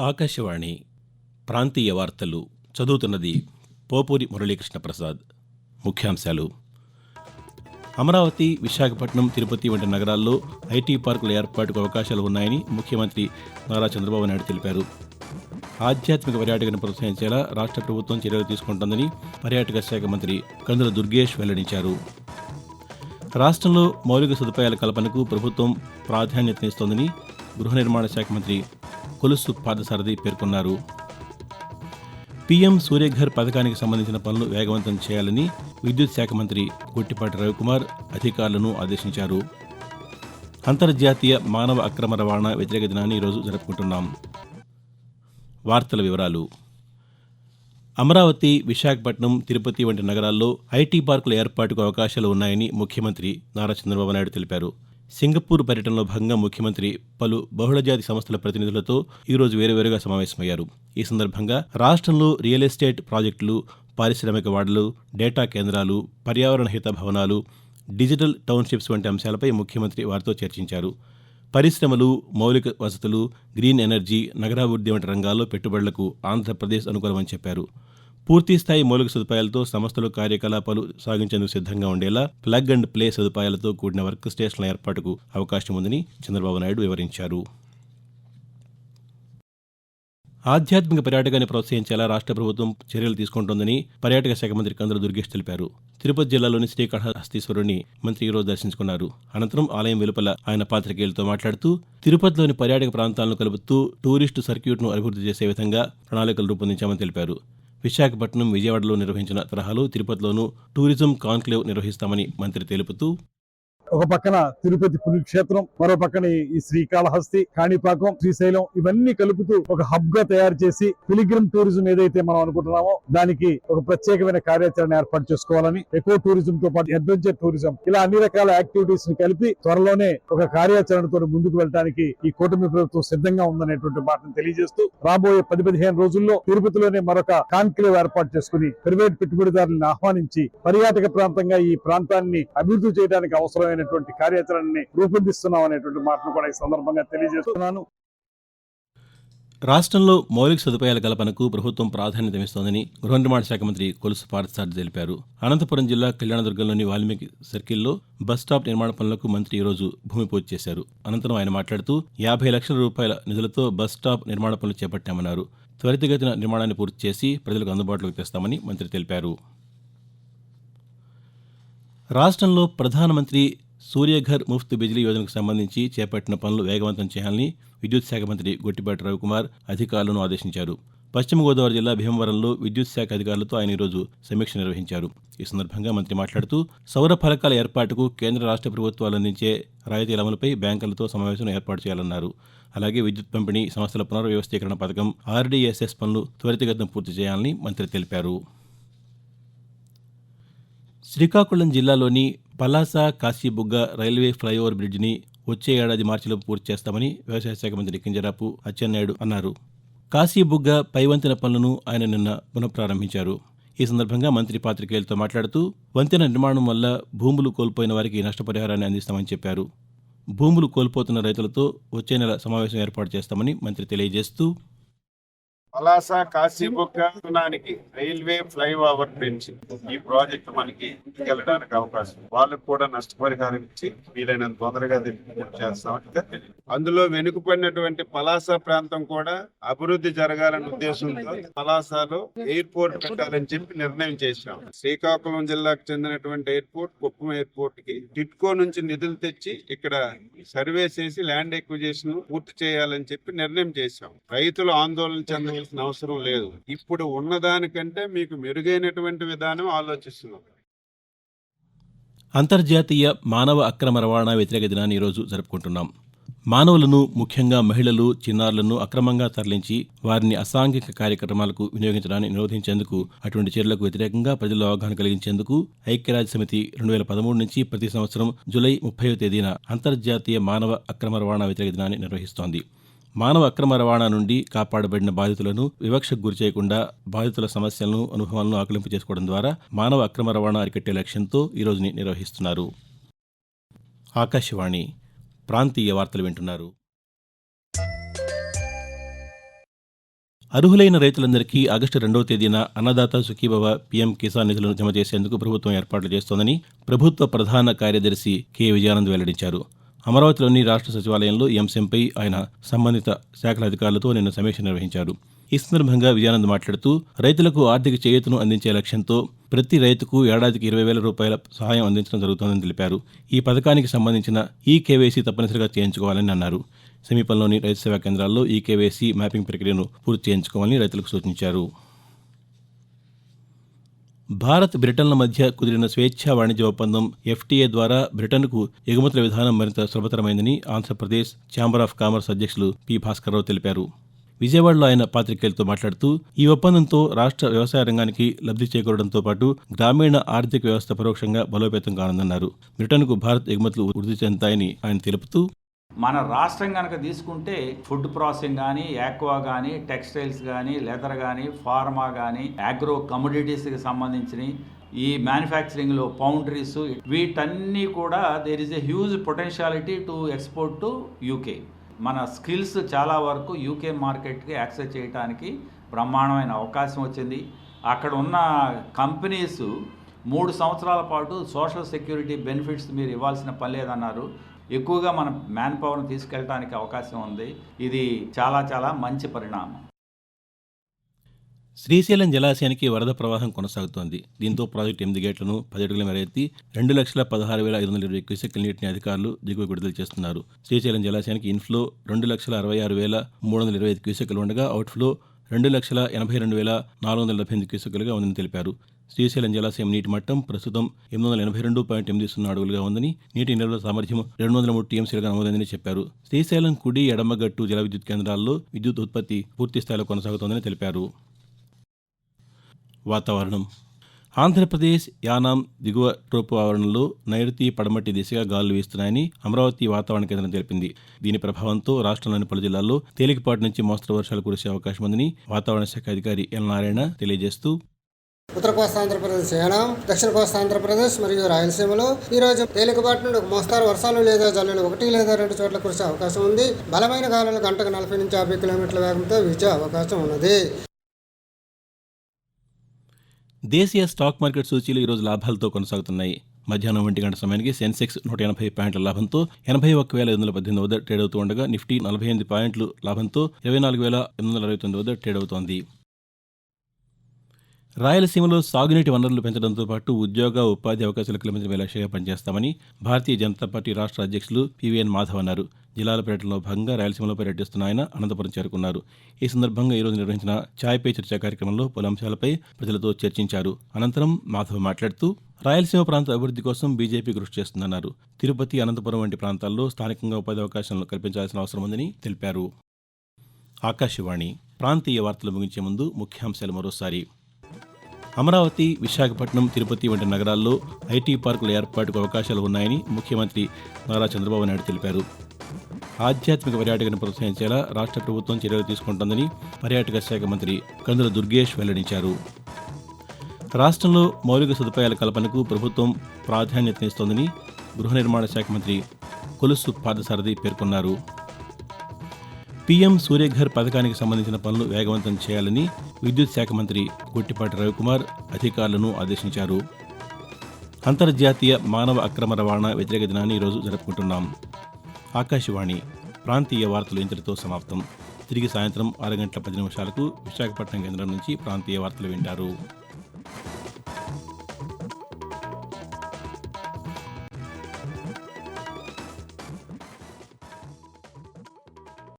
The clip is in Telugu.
ఆకాశవాణి ప్రాంతీయ వార్తలు చదువుతున్నది పోపూరి మురళీకృష్ణ ప్రసాద్. ముఖ్యాంశాలు. అమరావతి విశాఖపట్నం తిరుపతి వంటి నగరాల్లో ఐటీ పార్కుల ఏర్పాటుకు అవకాశాలు ఉన్నాయని ముఖ్యమంత్రి నారా చంద్రబాబు నాయుడు తెలిపారు. ఆధ్యాత్మిక పర్యాటకను ప్రోత్సహించేలా రాష్ట్ర ప్రభుత్వం చర్యలు తీసుకుంటోందని పర్యాటక శాఖ మంత్రి కందుల దుర్గేష్ వెల్లడించారు. రాష్ట్రంలో మౌలిక సదుపాయాల కల్పనకు ప్రభుత్వం ప్రాధాన్యతనిస్తోందని గృహ నిర్మాణ శాఖ మంత్రి కొలుసు పాదసారథి పేర్కొన్నారు. పీఎం సూర్యఘర్ పథకానికి సంబంధించిన పనులు వేగవంతం చేయాలని విద్యుత్ శాఖ మంత్రి గుట్టిపాటి రవికుమార్ అధికారులను ఆదేశించారు. అంతర్జాతీయ మానవ అక్రమ రవాణా వ్యతిరేక దినాన్ని ఈరోజు జరుపుకుంటున్నాం. వార్తల వివరాలు. అమరావతి విశాఖపట్నం తిరుపతి వంటి నగరాల్లో ఐటీ పార్కుల ఏర్పాటుకు అవకాశాలు ఉన్నాయని ముఖ్యమంత్రి నారా చంద్రబాబు నాయుడు తెలిపారు. సింగపూర్ పర్యటనలో భాగంగా ముఖ్యమంత్రి పలు బహుళజాతి సంస్థల ప్రతినిధులతో ఈరోజు వేరువేరుగా సమావేశమయ్యారు. ఈ సందర్భంగా రాష్ట్రంలో రియల్ ఎస్టేట్ ప్రాజెక్టులు పారిశ్రామిక వాడలు డేటా కేంద్రాలు పర్యావరణ హిత భవనాలు డిజిటల్ టౌన్షిప్స్ వంటి అంశాలపై ముఖ్యమంత్రి వారితో చర్చించారు. పరిశ్రమలు మౌలిక వసతులు గ్రీన్ ఎనర్జీ నగరాభివృద్ధి వంటి రంగాల్లో పెట్టుబడులకు ఆంధ్రప్రదేశ్ అనుకూలమని చెప్పారు. పూర్తిస్థాయి మౌలిక సదుపాయాలతో సంస్థలు కార్యకలాపాలు సాగించేందుకు సిద్ధంగా ఉండేలా ప్లగ్ అండ్ ప్లే సదుపాయాలతో కూడిన వర్క్ స్టేషన్ల ఏర్పాటుకు అవకాశం ఉందని చంద్రబాబు నాయుడు వివరించారు. ఆధ్యాత్మిక పర్యాటకాన్ని ప్రోత్సహించేలా రాష్ట్ర ప్రభుత్వం చర్యలు తీసుకుంటోందని పర్యాటక శాఖ మంత్రి కందుల దుర్గేష్ తెలిపారు. తిరుపతి జిల్లాలోని శ్రీకాళహస్తీశ్వరుని మంత్రి ఈరోజు దర్శించుకున్నారు. అనంతరం ఆలయం వెలుపల ఆయన పాతికేయులతో మాట్లాడుతూ తిరుపతిలోని పర్యాటక ప్రాంతాలను కలుపుతూ టూరిస్టు సర్క్యూట్ను అభివృద్ధి చేసే విధంగా ప్రణాళికలు రూపొందించామని తెలిపారు. విశాఖపట్నం విజయవాడలో నిర్వహించిన తరహాలో తిరుపతిలోనూ టూరిజం కాన్క్లేవ్ నిర్వహిస్తామని మంత్రి తెలుపుతూ ఒక పక్కన తిరుపతి పుణ్యక్షేత్రం మరో పక్కన ఈ శ్రీకాళహస్తి కాణిపాకం శ్రీశైలం ఇవన్నీ కలుపుతూ ఒక హబ్గా తయారు చేసి పిలిగ్రిమ్ టూరిజం ఏదైతే మనం అనుకుంటున్నామో దానికి ఒక ప్రత్యేకమైన కార్యాచరణ ఏర్పాటు చేసుకోవాలని ఎకో టూరిజం తో పాటు అడ్వెంచర్ టూరిజం ఇలా అన్ని రకాల యాక్టివిటీస్ని కలిపి త్వరలోనే ఒక కార్యాచరణతో ముందుకు వెళ్ళడానికి ఈ కూటమి ప్రభుత్వం సిద్ధంగా ఉందనేటువంటి మాటను తెలియజేస్తూ రాబోయే పది పదిహేను రోజుల్లో తిరుపతిలోనే మరొక కాన్క్లేవ్ ఏర్పాటు చేసుకుని ప్రైవేట్ పెట్టుబడిదారులను ఆహ్వానించి పర్యాటక ప్రాంతంగా ఈ ప్రాంతాన్ని అభివృద్ధి చేయడానికి అవసరమైనటువంటి కార్యాచరణని రూపొందిస్తున్నాం అనేటువంటి మాటను కూడా ఈ సందర్భంగా తెలియజేస్తున్నాను. రాష్ట్రంలో మౌలిక సదుపాయాల కల్పనకు ప్రభుత్వం ప్రాధాన్యతమిస్తోందని గృహ నిర్మాణ శాఖ మంత్రి కొలుసు పార్థసారథి తెలిపారు. అనంతపురం జిల్లా కళ్యాణదుర్గంలోని వాల్మీకి సర్కిల్లో బస్ స్టాప్ నిర్మాణ పనులకు మంత్రి ఈరోజు భూమి పూజ చేశారు. అనంతరం ఆయన మాట్లాడుతూ యాభై లక్షల రూపాయల నిధులతో బస్ స్టాప్ నిర్మాణ పనులు చేపట్టామన్నారు. త్వరితగతిన నిర్మాణాన్ని పూర్తి చేసి ప్రజలకు అందుబాటులోకి తెస్తామని మంత్రి తెలిపారు. రాష్ట్రంలో ప్రధానమంత్రి సూర్యఘర్ ముఫ్త్ బిజిలీ యోజనకు సంబంధించి చేపట్టిన పనులు వేగవంతం చేయాలని విద్యుత్ శాఖ మంత్రి గొట్టిపాటి రవికుమార్ అధికారులను ఆదేశించారు. పశ్చిమ గోదావరి జిల్లా భీమవరంలో విద్యుత్ శాఖ అధికారులతో ఆయన ఈరోజు సమీక్ష నిర్వహించారు. ఈ సందర్భంగా మంత్రి మాట్లాడుతూ సౌర ఫలకాల ఏర్పాటుకు కేంద్ర రాష్ట్ర ప్రభుత్వాలు అందించే రాయితీల అమలుపై బ్యాంకులతో సమావేశం ఏర్పాటు చేయాలన్నారు. అలాగే విద్యుత్ పంపిణీ సంస్థల పునర్వ్యవస్థీకరణ పథకం ఆర్డీఎస్ఎస్ పనులు త్వరితగతిన పూర్తి చేయాలని మంత్రి తెలిపారు. శ్రీకాకుళం జిల్లాలోని పలాస కాశీబుగ్గ రైల్వే ఫ్లైఓవర్ బ్రిడ్జిని వచ్చే ఏడాది మార్చిలో పూర్తి చేస్తామని వ్యవసాయ శాఖ మంత్రి కింజరాపు అచ్చెన్నాయుడు అన్నారు. కాశీబుగ్గ పైవంతెన పనులను ఆయన నిన్న పునఃప్రారంభించారు. ఈ సందర్భంగా మంత్రి పాతికేయులతో మాట్లాడుతూ వంతెన నిర్మాణం వల్ల భూములు కోల్పోయిన వారికి నష్టపరిహారాన్ని అందిస్తామని చెప్పారు. భూములు కోల్పోతున్న రైతులతో వచ్చే నెల సమావేశం ఏర్పాటు చేస్తామని మంత్రి తెలియజేస్తూ పలాస కాశీబుగ్గ స్థానానికి రైల్వే ఫ్లైఓవర్ బ్రిడ్జ్ ఈ ప్రాజెక్ట్ మనకి వెళ్ళడానికి అవకాశం. వాళ్ళకు కూడా నష్టపరిహారం ఇచ్చి వీలైనంత తొందరగా చేస్తామని. అందులో వెనుకబడినటువంటి పలాస ప్రాంతం కూడా అభివృద్ధి జరగాలనే ఉద్దేశంతో పలాసలో ఎయిర్పోర్ట్ పెట్టాలని చెప్పి నిర్ణయం చేశాం. శ్రీకాకుళం జిల్లాకు చెందినటువంటి ఎయిర్పోర్ట్ కుప్పం ఎయిర్పోర్ట్కి టిట్కో నుంచి నిధులు తెచ్చి ఇక్కడ సర్వే చేసి ల్యాండ్ ఎక్విజేషన్ పూర్తి చేయాలని చెప్పి నిర్ణయం చేశాం. రైతులు ఆందోళన చెందవలసిన అవసరం లేదు. ఇప్పుడు ఉన్నదానికంటే మీకు మెరుగైనటువంటి విధానం ఆలోచిస్తున్నాం. అంతర్జాతీయ మానవ అక్రమ రవాణా వ్యతిరేక దినాన్ని ఈరోజు జరుపుకుంటున్నాం. మానవులను ముఖ్యంగా మహిళలు చిన్నారులను అక్రమంగా తరలించి వారిని అసాంఘిక కార్యక్రమాలకు వినియోగించడాన్ని నిరోధించేందుకు అటువంటి చర్యలకు వ్యతిరేకంగా ప్రజల్లో అవగాహన కలిగించేందుకు ఐక్యరాజ్య సమితి రెండు వేల పదమూడు నుంచి ప్రతి సంవత్సరం జూలై ముప్పై తేదీన అంతర్జాతీయ మానవ అక్రమ రవాణా వ్యతిరేక దినాన్ని నిర్వహిస్తోంది. మానవ అక్రమ రవాణా నుండి కాపాడబడిన బాధితులను వివక్షకు గురి చేయకుండా బాధితుల సమస్యలను అనుభవాలను ఆకలింపు చేసుకోవడం ద్వారా మానవ అక్రమ రవాణా అరికట్టే లక్ష్యంతో ఈ రోజుని నిర్వహిస్తున్నారు. ఆకాశవాణి ప్రాంతీయ వార్తలు వింటున్నారు. అర్హులైన రైతులందరికీ ఆగస్టు రెండవ తేదీన అన్నదాత సుఖీభవ పీఎం కిసాన్ నిధులను జమ చేసేందుకు ప్రభుత్వం ఏర్పాట్లు చేస్తోందని ప్రభుత్వ ప్రధాన కార్యదర్శి కె విజయానంద్ వెల్లడించారు. అమరావతిలోని రాష్ట్ర సచివాలయంలో ఈ అంశంపై ఆయన సంబంధిత శాఖల అధికారులతో నిన్న సమీక్ష నిర్వహించారు. ఈ సందర్భంగా విజయానంద్ మాట్లాడుతూ రైతులకు ఆర్థిక చేయూతను అందించే లక్ష్యంతో ప్రతి రైతుకు ఏడాదికి ఇరవై వేల రూపాయల సహాయం అందించడం జరుగుతోందని తెలిపారు. ఈ పథకానికి సంబంధించిన ఈ కేవైసీ తప్పనిసరిగా చేయించుకోవాలని అన్నారు. సమీపంలోని రైతు సేవా కేంద్రాల్లో ఈ కేవైసీ మ్యాపింగ్ ప్రక్రియను పూర్తి చేయించుకోవాలని రైతులకు సూచించారు. భారత్ బ్రిటన్ల మధ్య కుదిరిన స్వేచ్ఛా వాణిజ్య ఒప్పందం ఎఫ్టీఏ ద్వారా బ్రిటన్కు ఎగుమతుల విధానం మరింత సులభతరమైందని ఆంధ్రప్రదేశ్ ఛాంబర్ ఆఫ్ కామర్స్ అధ్యక్షులు పి. భాస్కర్రావు తెలిపారు. విజయవాడలో ఆయన పాతికేయులతో మాట్లాడుతూ ఈ ఒప్పందంతో రాష్ట్ర వ్యవసాయ రంగానికి లబ్ధి చేకూరడంతో పాటు గ్రామీణ ఆర్థిక వ్యవస్థ పరోక్షంగా బలోపేతం కానుందన్నారు. బ్రిటన్కు భారత్ ఎగుమతులు వృద్ధి చెందుతాయని ఆయన తెలుపుతూ మన రాష్ట్రం కనుక తీసుకుంటే ఫుడ్ ప్రాసెసింగ్ కానీ యాక్వా కానీ టెక్స్టైల్స్ కానీ లెదర్ కానీ ఫార్మా కానీ అగ్రో కమోడిటీస్కి సంబంధించినవి ఈ మ్యానుఫ్యాక్చరింగ్లో పౌండరీస్ వీటన్నీ కూడా there is a huge potentiality to export to UK మన స్కిల్స్ చాలా వరకు యూకే మార్కెట్కి యాక్సెస్ చేయడానికి బ్రహ్మాండమైన అవకాశం వచ్చింది. అక్కడ ఉన్న కంపెనీస్ మూడు సంవత్సరాల పాటు సోషల్ సెక్యూరిటీ బెనిఫిట్స్ మీరు ఇవ్వాల్సిన పని లేదన్నారు. ఎక్కువగా మన మ్యాన్ పవర్ని తీసుకెళ్ళడానికి అవకాశం ఉంది. ఇది చాలా చాలా మంచి పరిణామం. శ్రీశైలం జలాశయానికి వరద ప్రవాహం కొనసాగుతోంది. దీంతో ప్రాజెక్టు ఎనిమిది గేట్లను పది అడుగుల మేర ఎత్తి రెండు లక్షల పదహారు వేల ఐదు వందల ఇరవై క్యూసెక్ నీటిని అధికారులు దిగువ విడుదల చేస్తున్నారు. శ్రీశైలం జలాశయానికి ఇన్ఫ్లో రెండు లక్షల అరవై ఆరు వేల మూడు వందల ఇరవై ఐదు క్యూసెక్లు ఉండగా అవుట్ఫ్లో రెండు లక్షల ఎనభై రెండు వేల నాలుగు వందల డెబ్బై ఎనిమిది క్యూసెక్లుగా ఉందని తెలిపారు. శ్రీశైలం జలాశయం నీటి మట్టం ప్రస్తుతం ఎనిమిది వందల ఎనభై రెండు పాయింట్ ఎనిమిది సున్నా అడుగులుగా ఉందని నీటి నిల్వల సామర్థ్యం రెండు వందల మూడు టీఎంసీలుగా నమోదైందని చెప్పారు. శ్రీశైలం కుడి ఎడమగట్టు జల విద్యుత్ కేంద్రాల్లో విద్యుత్ ఉత్పత్తి పూర్తి స్థాయిలో కొనసాగుతోందని తెలిపారు. వాతావరణం. ఆంధ్రప్రదేశ్ యానాం దిగువ ట్రోపు ఆవరణలో నైరుతి పడమటి దిశగా గాలులు వీస్తున్నాయని అమరావతి వాతావరణ కేంద్రం తెలిపింది. దీని ప్రభావంతో రాష్ట్రంలోని పలు జిల్లాల్లో తేలికపాటి నుంచి మోస్తరు వర్షాలు కురిసే అవకాశం ఉందని వాతావరణ శాఖ అధికారి ఎల్ నారాయణ తెలియజేస్తూ ఉత్తర కోస్తా ఆంధ్రప్రదేశ్ ఏనాం దక్షిణ కోస్తా ఆంధ్రప్రదేశ్ మరియు రాయలసీమలో ఈ రోజు తేలికపాటి నుండి ఒక మోస్తారు వర్షాలు లేదా జల్లులు ఒకటి లేదా రెండు చోట్ల కురిసే అవకాశం ఉంది. బలమైన గాలులు గంటకు నలభై నుంచి యాభై కిలోమీటర్ల వేగంతో వీచే అవకాశం ఉన్నది. దేశీయ స్టాక్ మార్కెట్ సూచీలు ఈరోజు లాభాలతో కొనసాగుతున్నాయి. మధ్యాహ్నం ఒంటి గంట సమయానికి సెన్సెక్స్ నూట ఎనభై పాయింట్ల లాభంతో ఎనభై ఒక్క వేల ఎనిమిది వందల పద్దెనిమిది వద్ద ట్రేడ్ అవుతూ ఉండగా నిఫ్టీ నలభై ఎనిమిది పాయింట్లు లాభంతో ఇరవై నాలుగు వేల ఎనిమిది వందల అరవై తొమ్మిది వద్ద ట్రేడ్ అవుతోంది. రాయలసీమలో సాగునీటి వనరులు పెంచడంతో పాటు ఉద్యోగ ఉపాధి అవకాశాలు కల్పించడమే లక్ష్యంగా పనిచేస్తామని భారతీయ జనతా పార్టీ రాష్ట్ర అధ్యక్షులు పివిఎన్ మాధవ్ అన్నారు. జిల్లాల పర్యటనలో భాగంగా రాయలసీమలో పర్యటిస్తున్న ఆయన అనంతపురం చేరుకున్నారు. ఈ సందర్భంగా ఈరోజు నిర్వహించిన ఛాయ్ పే చర్చ కార్యక్రమంలో పలు అంశాలపై ప్రజలతో చర్చించారు. అనంతరం మాధవ్ మాట్లాడుతూ రాయలసీమ ప్రాంత అభివృద్ధి కోసం బీజేపీ కృషి చేస్తుందన్నారు. తిరుపతి అనంతపురం వంటి ప్రాంతాల్లో స్థానికంగా ఉపాధి అవకాశాలను కల్పించాల్సిన అవసరం ఉందని తెలిపారు. ఆకాశవాణి ప్రాంతీయ వార్తలు ముగించే ముందు ముఖ్యాంశాలు మరోసారి. అమరావతి విశాఖపట్నం తిరుపతి వంటి నగరాల్లో ఐటీ పార్కుల ఏర్పాటుకు అవకాశాలు ఉన్నాయని ముఖ్యమంత్రి నారా చంద్రబాబు నాయుడు తెలిపారు. ఆధ్యాత్మిక పర్యాటకను ప్రోత్సహించేలా రాష్ట్ర ప్రభుత్వం చర్యలు తీసుకుంటోందని పర్యాటక శాఖ మంత్రి కందుల దుర్గేష్ వెల్లడించారు. రాష్ట్రంలో మౌలిక సదుపాయాల కల్పనకు ప్రభుత్వం ప్రాధాన్యతనిస్తోందని గృహ నిర్మాణ శాఖ మంత్రి కొలుసు పాదసారథి పేర్కొన్నారు. పీఎం సూర్యఘర్ పథకానికి సంబంధించిన పనులు వేగవంతం చేయాలని విద్యుత్ శాఖ మంత్రి గొట్టిపాటి రవికుమార్ అధికారులను ఆదేశించారు. అంతర్జాతీయ మానవ అక్రమ రవాణా వ్యతిరేక దినాన్ని ఈరోజు జరుపుకుంటున్నాం. ఆకాశవాణి ప్రాంతీయ వార్తలు ఇంతటితో సమాప్తం. తిరిగి సాయంత్రం ఆరు గంటల పది నిమిషాలకు విశాఖపట్నం కేంద్రం నుంచి ప్రాంతీయ వార్తలు వింటారు.